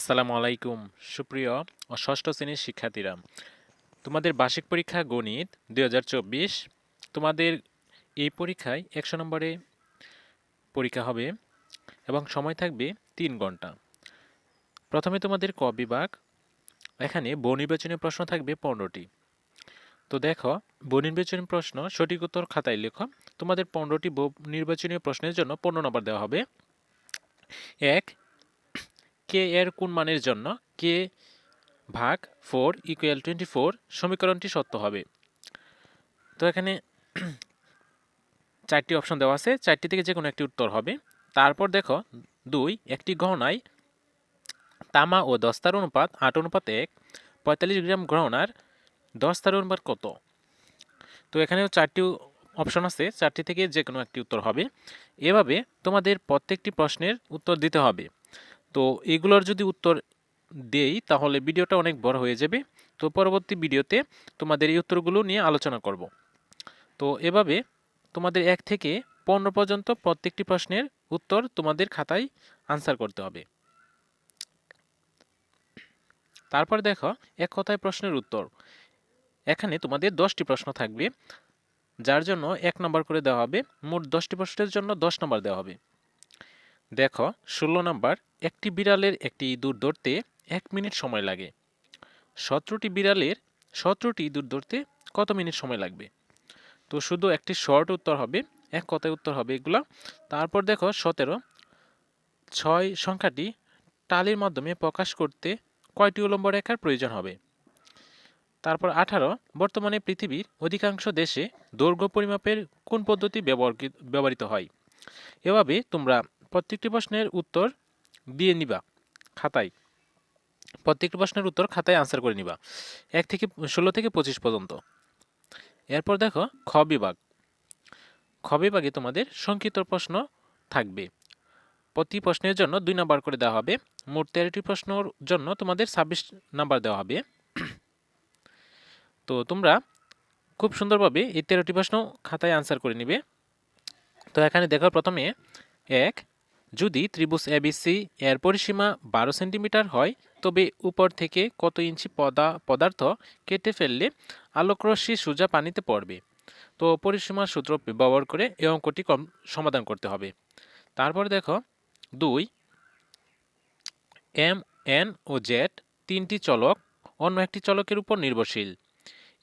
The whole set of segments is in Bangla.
আসসালামু আলাইকুম। সুপ্রিয় ও ষষ্ঠ শ্রেণির শিক্ষার্থীরা, তোমাদের বার্ষিক পরীক্ষা গণিত দু হাজার চব্বিশ, তোমাদের এই পরীক্ষায় একশো নম্বরে পরীক্ষা হবে এবং সময় থাকবে তিন ঘণ্টা। প্রথমে তোমাদের ক বিভাগ, এখানে বহুনির্বাচনী প্রশ্ন থাকবে পনেরোটি। তো দেখো বহুনির্বাচনী প্রশ্ন সঠিক উত্তর খাতায় লেখো। তোমাদের পনেরোটি নির্বাচনীয় প্রশ্নের জন্য পনেরো নম্বর দেওয়া হবে। এক কে এর কোন মানের জন্য? কে ভাগ ফোর ইকুয়াল টোয়েন্টি ফোর সমীকরণটি সত্য হবে। তো এখানে চারটি অপশন দেওয়া আছে। চারটি থেকে যে কোনো একটি উত্তর হবে। তারপর দেখো, দুই, একটি গহনায় তামা ও দস্তার অনুপাত, আট অনুপাত এক, পঁয়তাল্লিশ গ্রাম গহনার দস্তার অনুপাত কত? তো এখানেও চারটি অপশন আছে। চারটি থেকে যে কোনো একটি উত্তর হবে। এভাবে তোমাদের প্রত্যেকটি প্রশ্নের উত্তর দিতে হবে। তো এগুলোর যদি উত্তর দেই, তাহলে ভিডিওটা অনেক বড় হয়ে যাবে। তো পরবর্তী ভিডিওতে তোমাদের এই উত্তরগুলো নিয়ে আলোচনা করব। তো এভাবে তোমাদের এক থেকে পনেরো পর্যন্ত প্রত্যেকটি প্রশ্নের উত্তর তোমাদের খাতায় আনসার করতে হবে। তারপর দেখো, এক কথায় প্রশ্নের উত্তর। এখানে তোমাদের দশটি প্রশ্ন থাকবে, যার জন্য এক নম্বর করে দেওয়া হবে। মোট দশটি প্রশ্নের জন্য দশ নম্বর দেওয়া হবে। দেখো, ষোলো নম্বর, একটি বিড়ালের একটি ইঁদুর ধরতে এক মিনিট সময় লাগে। সতেরোটি বিড়ালের সতেরোটি ইঁদুর ধরতে কত মিনিট সময় লাগবে? তো শুধু একটি শর্ট উত্তর হবে, এক কথায় উত্তর হবে এগুলো। তারপর দেখো, সতেরো, ছয় সংখ্যাটি টালির মাধ্যমে প্রকাশ করতে কয়টি উলম্ব রেখার প্রয়োজন হবে? তারপর আঠারো, বর্তমানে পৃথিবীর অধিকাংশ দেশে দৈর্ঘ্য পরিমাপের কোন পদ্ধতি ব্যবহৃত হয়? এভাবে তোমরা প্রত্যেকটি প্রশ্নের উত্তর দিয়ে নিবা খাতায়। প্রত্যেকটি প্রশ্নের উত্তর খাতায় আনসার করে নিবা। এক থেকে ষোলো থেকে পঁচিশ পর্যন্ত। এরপর দেখো খ বিভাগ। খ বিভাগে তোমাদের সংক্ষিপ্ত প্রশ্ন থাকবে। প্রতি প্রশ্নের জন্য দুই নাম্বার করে দেওয়া হবে। মোট তেরোটি প্রশ্নর জন্য তোমাদের ছাব্বিশ নাম্বার দেওয়া হবে। তো তোমরা খুব সুন্দরভাবে এই তেরোটি প্রশ্ন খাতায় আনসার করে নিবে। তো এখানে দেখো প্রথমে এক যদি ত্রিভুজ এবিসি এর পরিসীমা বারো সেন্টিমিটার হয়, তবে উপর থেকে কত ইঞ্চি পদা, পদার্থ কেটে ফেললে আলোকরশ্মি সোজা পানিতে পড়বে। তো পরিসীমা সূত্র ব্যবহার করে এই অঙ্কটি কম, সমাধান করতে হবে। তারপর দেখো, দুই, এম, এন ও জেড তিনটি চলক অন্য একটি চলকের উপর নির্ভরশীল।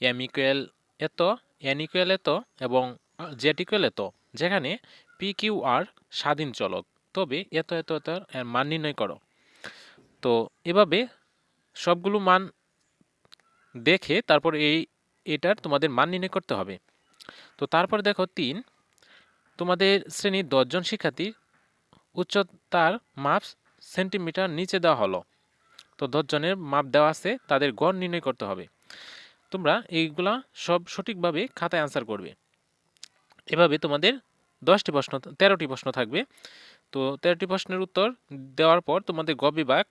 এম ইকুয়াল এত, এন ইকুয়াল এত এবং জেড ইকুয়াল এত, যেখানে পি কিউ আর স্বাধীন চলক। তবে এত এত এত মান নির্ণয় করো। তো এভাবে সবগুলো মান দেখে তারপর এই, এটার তোমাদের মান নির্ণয় করতে হবে। তো তারপর দেখো তিন, তোমাদের শ্রেণির দশজন শিক্ষার্থী উচ্চতার মাপ সেন্টিমিটার নিচে দেওয়া হলো। তো দশজনের মাপ দেওয়া আছে, তাদের গড় নির্ণয় করতে হবে। তোমরা এইগুলা সব সঠিকভাবে খাতায় আনসার করবে। এভাবে তোমাদের দশটি প্রশ্ন, তেরোটি প্রশ্ন থাকবে। তো তেরোটি প্রশ্নের উত্তর দেওয়ার পর তোমাদের গ বিভাগ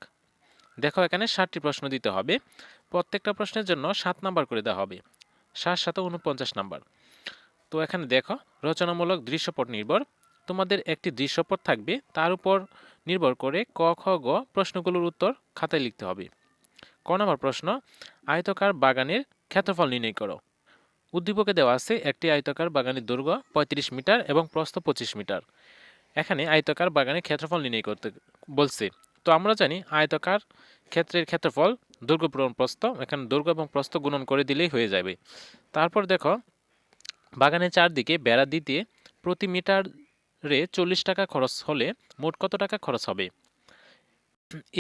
দেখো এখানে ষাটটি প্রশ্ন দিতে হবে। প্রত্যেকটা প্রশ্নের জন্য সাত নাম্বার করে দেওয়া হবে। সাত সাত উনপঞ্চাশ নাম্বার। তো এখানে দেখো, রচনামূলক দৃশ্যপট নির্ভর। তোমাদের একটি দৃশ্যপট থাকবে, তার উপর নির্ভর করে ক, খ, গ প্রশ্নগুলোর উত্তর খাতায় লিখতে হবে। ক নম্বর প্রশ্ন, আয়তকার বাগানের ক্ষেত্রফল নির্ণয় করো। উদ্দীপকে দেওয়া আছে একটি আয়তকার বাগানের দৈর্ঘ্য পঁয়ত্রিশ মিটার এবং প্রস্থ পঁচিশ মিটার। এখানে আয়তকার বাগানের ক্ষেত্রফল নির্ণয় করতে বলছে। তো আমরা জানি আয়তকার ক্ষেত্রের ক্ষেত্রফল দৈর্ঘ্য পূরণ প্রস্থ, এখানে দৈর্ঘ্য এবং প্রস্থ গুণন করে দিলেই হয়ে যাবে। তারপর দেখো, বাগানের চারদিকে বেড়া দিতে প্রতি মিটারে চল্লিশ টাকা খরচ হলে মোট কত টাকা খরচ হবে?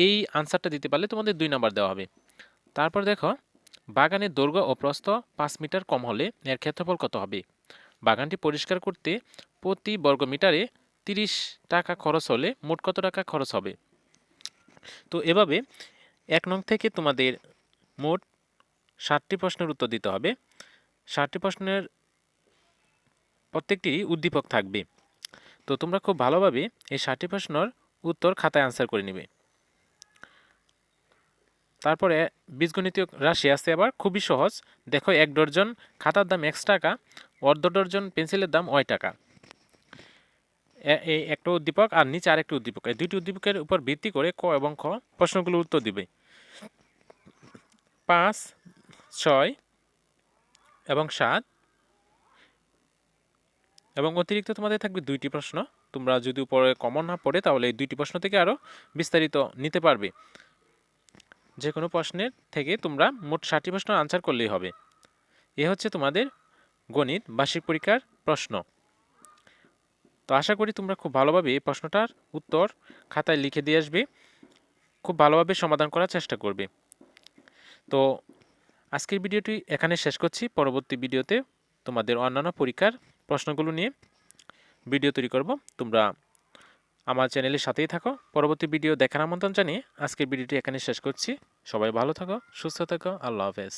এই আনসারটা দিতে পারলে তোমাদের দুই নাম্বার দেওয়া হবে। তারপর দেখো বাগানের দৈর্ঘ্য ও প্রস্থ পাঁচ মিটার কম হলে এর ক্ষেত্রফল কত হবে? বাগানটি পরিষ্কার করতে প্রতি বর্গ মিটারে তিরিশ টাকা খরচ হলে মোট কত টাকা খরচ হবে? তো এভাবে এক নং থেকে তোমাদের মোট ষাটটি প্রশ্নের উত্তর দিতে হবে। ষাটটি প্রশ্নের প্রত্যেকটি উদ্দীপক থাকবে। তো তোমরা খুব ভালোভাবে এই ষাটটি প্রশ্নের উত্তর খাতায় আনসার করে নেবে। তারপরে বীজগণিত রাশি আছে আবার খুবই সহজ। দেখো এক ডর্জন খাতার দাম এক্স টাকা, অর্ধ ডর্জন পেন্সিলের দাম ওয় টাকা। এই একটা উদ্দীপক আর নিচে আরেকটি উদ্দীপক। এই দুইটি উদ্দীপকের উপর ভিত্তি করে ক এবং খ প্রশ্নগুলোর উত্তর দিবে। পাঁচ, ছয় এবং সাত এবং অতিরিক্ত তোমাদের থাকবে দুইটি প্রশ্ন। তোমরা যদি উপরে কমন না পড়ে তাহলে এই দুইটি প্রশ্ন থেকে আরও বিস্তারিত নিতে পারবে। যে কোনো প্রশ্নের থেকে তোমরা মোট ষাটটি প্রশ্ন আনসার করলেই হবে। এ হচ্ছে তোমাদের গণিত বার্ষিক পরীক্ষার প্রশ্ন। তো আশা করি তোমরা খুব ভালোভাবে এই প্রশ্নটার উত্তর খাতায় লিখে দিয়ে আসবে। খুব ভালোভাবে সমাধান করার চেষ্টা করবে। তো আজকের ভিডিওটি এখানে শেষ করছি। পরবর্তী ভিডিওতে তোমাদের অন্যান্য পরীক্ষার প্রশ্নগুলো নিয়ে ভিডিও তৈরি করব। তোমরা আমার চ্যানেলের সাথেই থাকো। পরবর্তী ভিডিও দেখার আমন্ত্রণ জানিয়ে আজকের ভিডিওটি এখানে শেষ করছি। সবাই ভালো থাকো, সুস্থ থাকো, আল্লাহ হাফেজ।